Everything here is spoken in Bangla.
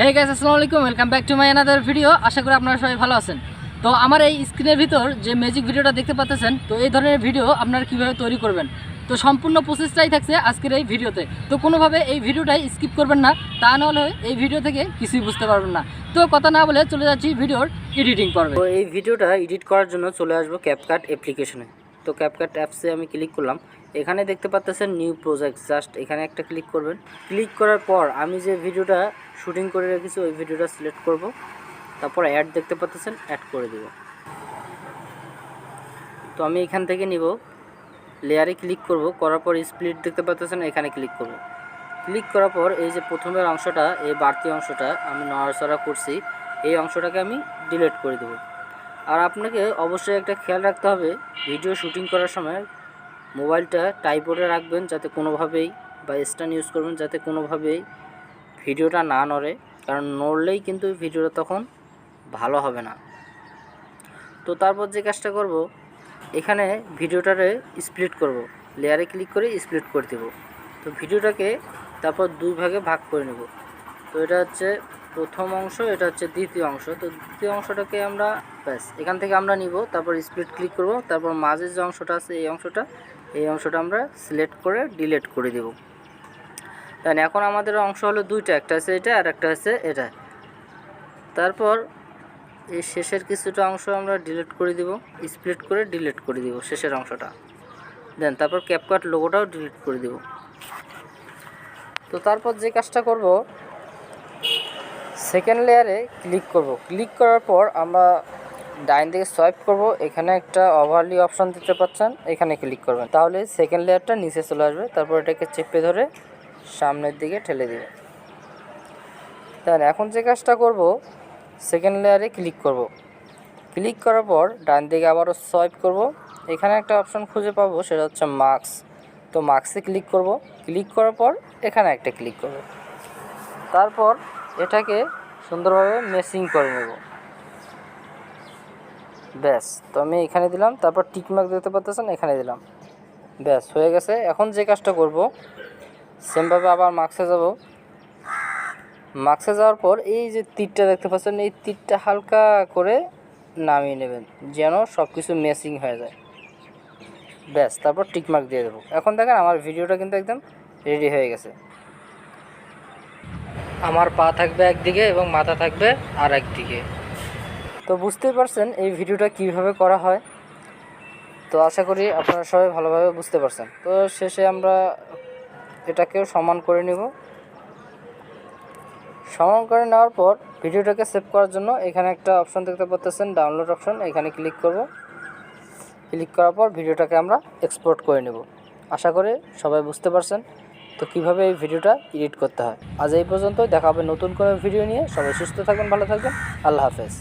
হে গাইস আসসালামু আলাইকুম welcome back to my another video আশা করি আপনারা সবাই ভালো আছেন। তো আমার এই স্ক্রিনের ভিতর যে ম্যাজিক ভিডিওটা দেখতে পাচ্ছেন, তো এই ধরনের ভিডিও আপনারা কীভাবে তৈরি করবেন? তো সম্পূর্ণ প্রসেসটাই থাকছে আজকের এই ভিডিওতে। তো কোনোভাবে এই ভিডিওটাই স্কিপ করবেন না, তা নাহলে এই ভিডিও থেকে কিছুই বুঝতে পারবেন না। তো কথা না বলে চলে যাচ্ছি ভিডিওর এডিটিং করবে তো এই ভিডিওটা এডিট করার জন্য চলে আসব ক্যাপকাট অ্যাপ্লিকেশনে তো ক্যাপকাট অ্যাপসে আমি ক্লিক করলাম। এখানে দেখতে পাচ্ছেন নিউ প্রজেক্ট জাস্ট এখানে একটা ক্লিক করবেন। ক্লিক করার পর আমি যে ভিডিওটা শুটিং করে রেখেছি, ওই ভিডিওটা সিলেক্ট করব। তারপর অ্যাড দেখতে পাচ্ছেন অ্যাড করে দেব। তো আমি এখান থেকে নিব। লেয়ারে ক্লিক করব। করার পর স্প্লিট দেখতে পাচ্ছেন এখানে ক্লিক করব। ক্লিক করার পর এই যে প্রথমের অংশটা, এই বাড়তি অংশটা আমি নড়াচড়া করছি, এই অংশটাকে আমি ডিলিট করে দেবো। আর আপনাকে অবশ্যই একটা খেয়াল রাখতে হবে, ভিডিও শুটিং করার সময় মোবাইলটা টাইপোডে রাখবেন যাতে কোনোভাবেই বা স্ট্যান্ড ইউজ করবেন যাতে কোনোভাবেই ভিডিওটা না নড়ে, কারণ নড়লেই কিন্তু ভিডিওটা তখন ভালো হবে না। তো তারপর যে কাজটা করব, এখানে ভিডিওটারে স্প্লিট করব, লেয়ারে ক্লিক করে স্প্লিট করে দেব। তো ভিডিওটাকে তারপর দুই ভাগে ভাগ করে নেব। তো এটা হচ্ছে প্রথম অংশ, এটা হচ্ছে দ্বিতীয় অংশ। তো দ্বিতীয় অংশটাকে আমরা, ব্যাস, এখান থেকে আমরা নিব, তারপর স্প্লিট ক্লিক করব, তারপর মাঝের যে অংশটা আছে, এই অংশটা এই অংশটা আমরা সিলেক্ট করে ডিলিট করে দেব। তাই এখন আমাদের অংশ হলো দুইটা, একটা আছে এটা আর একটা আছে এটা। তারপর এই শেষের কিছুটা অংশ আমরা ডিলিট করে দিব স্প্লিট করে ডিলিট করে দিব শেষের অংশটা। দেন তারপর ক্যাপকাট লোগোটাও ডিলিট করে দিব। তো তারপর যে কাজটা করব সেকেন্ড লেয়ারে ক্লিক করব। ক্লিক করার পর আমরা ডাইন দিকে সোয়াইপ করব। এখানে একটা ওভারলি অপশান দিতে পাচ্ছেন, এখানে ক্লিক করবেন। তাহলে সেকেন্ড লেয়ারটা নিচে চলে আসবে, তারপর এটাকে চেপে ধরে সামনের দিকে ঠেলে দিবে। দেন এখন যে কাজটা করব সেকেন্ড লেয়ারে ক্লিক করব। ক্লিক করার পর ডান দিকে আবারও সোয়াইপ করব। এখানে একটা অপশন খুঁজে পাবো, সেটা হচ্ছে মার্কস তো মার্কসে ক্লিক করব। ক্লিক করার পর এখানে একটা ক্লিক করব। তারপর এটাকে সুন্দরভাবে মেসিং করে নেব। ব্যাস, তো আমি এখানে দিলাম, তারপর টিকমার্ক দেখতে পাচ্ছেন এখানে দিলাম। ব্যাস, হয়ে গেছে। এখন যে কাজটা করব সেমভাবে আবার মার্কসে যাব। মাক্সে যাওয়ার পর এই যে তীরটা দেখতে পাচ্ছেন, এই তীরটা হালকা করে নামিয়ে নেবেন, যেন সব কিছু মেসিং হয়ে যায়। ব্যাস, তারপর টিকমার্ক দিয়ে দেবো। এখন দেখেন, আমার ভিডিওটা কিন্তু একদম রেডি হয়ে গেছে। আমার পা থাকবে একদিকে এবং মাথা থাকবে আর একদিকে। তো বুঝতেই পারছেন এই ভিডিওটা কীভাবে করা হয়। তো আশা করি আপনারা সবাই ভালোভাবে বুঝতে পারছেন। তো শেষে আমরা এটাকেও সমান করে নিব। সমান করে নেওয়ার পর ভিডিওটাকে সেভ করার জন্য এখানে একটা অপশন দেখতে পাচ্ছেন, ডাউনলোড অপশন। এখানে ক্লিক করব। ক্লিক করার পর ভিডিওটাকে আমরা এক্সপোর্ট করে নেব। আশা করি সবাই বুঝতে পারছেন। তো কীভাবে এই ভিডিওটা এডিট করতে হয়? আজ এই পর্যন্ত দেখা হবে নতুন কোনো ভিডিও নিয়ে। সবাই সুস্থ থাকবেন, ভালো থাকবেন। আল্লাহ হাফেজ।